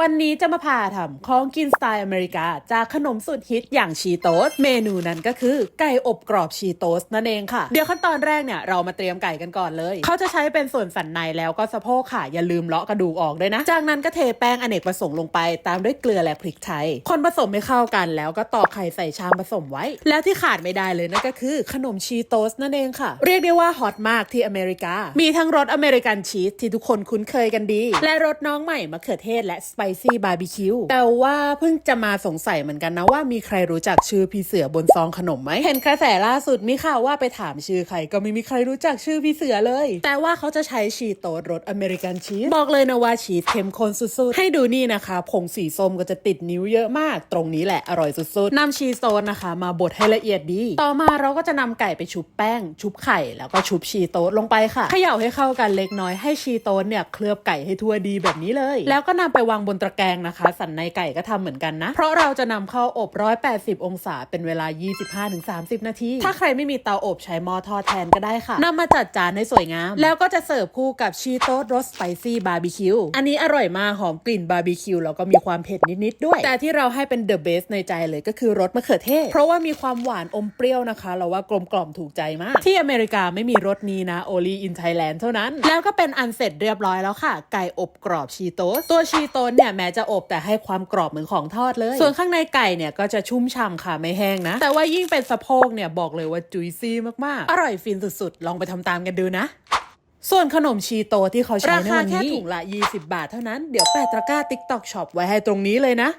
วันนี้จะมาพาทำของกินสไตล์อเมริกา จากขนมสุดฮิตอย่างชีโตสเมนูนั้นก็คือ ไก่อบกรอบชีโตสนั่นเองค่ะ เดี๋ยวขั้นตอนแรกเนี่ยเรามาเตรียมไก่กันก่อนเลย เขาจะใช้เป็นส่วนสันในแล้วก็สะโพกค่ะ อย่าลืมเลาะกระดูกออกด้วยนะ จากนั้นก็เทแป้งอเนกประสงค์ลงไป ตามด้วยเกลือและพริกไทย คนผสมให้เข้ากันแล้วก็ตอกไข่ใส่ชามผสมไว้ แล้วที่ขาดไม่ได้เลยนั่นก็คือ ขนมชีโตสนั่นเองค่ะ เรียกได้ว่าฮอตมากที่อเมริกา มีทั้งรสอเมริกันชีสที่ทุกคนคุ้นเคยกันดี และรสน้องใหม่มะเขือเทศและสไปซี่บาร์บีคิวแต่ว่าเพิ่งจะมาสงสัยเหมือนกันนะว่ามีใครรู้จักชื่อพี่เสือบนซองขนมไหมเห็นกระแสล่าสุดมีข่าวว่าไปถามชื่อใครก็ไม่มีใครรู้จักชื่อพี่เสือเลย แต่ว่าเขาจะใช้ชีสโตดรสอเมริกันชีสบอกเลยนะว่าชีสเข้มข้นสุดๆ ให้ดูนี่นะคะผงสีส้มก็จะติดนิ้วเยอะมาก ตรงนี้แหละอร่อยสุดๆนำชีสโต๊ดนะคะ มาบดให้ละเอียดดี ต่อมาเราก็จะนำไก่ไปชุบแป้ง ชุบไข่แล้วก็ชุบชีโตดลงไปค่ะเขย่าให้เข้ากันเล็กน้อยให้ชีโต๊ดเนี่ยเคลือบไก่ให้ทั่วดีแบบนี้เลย แล้วก็นำไปวางบนตะแกรงนะคะ สันในไก่ก็ทำเหมือนกันนะ เพราะเราจะนำเข้าอบ 180 องศาเป็นเวลา 25-30 นาที ถ้าใครไม่มีเตาอบใช้หม้อทอดแทนก็ได้ค่ะนำมาจัดจานให้สวยงาม แล้วก็จะเสิร์ฟคู่กับชีโต๊ดรสสไปซี่บาร์บีคิว อันนี้อร่อยมากหอมกลิ่นบาร์บีคิวแล้วก็มีความเผ็ดนิดๆด้วย แต่ที่เราให้เป็นเดอะเบสในใจเลยก็คือรสมะเขือเทศ เพราะว่ามีความหวานอมเปรี้ยวนะคะ เราว่ากลมกล่อมถูกใจมาก ที่อเมริกาไม่มีรสนี้นะ only in Thailand เท่านั้น แล้วก็เป็นอันเสร็จเรียบร้อยแล้วค่ะ ไก่อบกรอบชีโตสตัวชีโตสเนี่ยแม้จะอบแต่ให้ความกรอบเหมือนของทอดเลย ส่วนข้างในไก่เนี่ยก็จะชุ่มฉ่ำค่ะไม่แห้งนะ แต่ว่ายิ่งเป็นสะโพกเนี่ยบอกเลยว่าจุยซี่มากๆ อร่อยฟินสุดๆ ลองไปทำตามกันดูนะส่วนขนมชีโตที่เขาใช้ในวันนี้ ราคาแค่ถุงละ 20 บาทเท่านั้น เดี๋ยวแปะตะกร้า TikTok Shop ไว้ให้ตรงนี้เลยนะ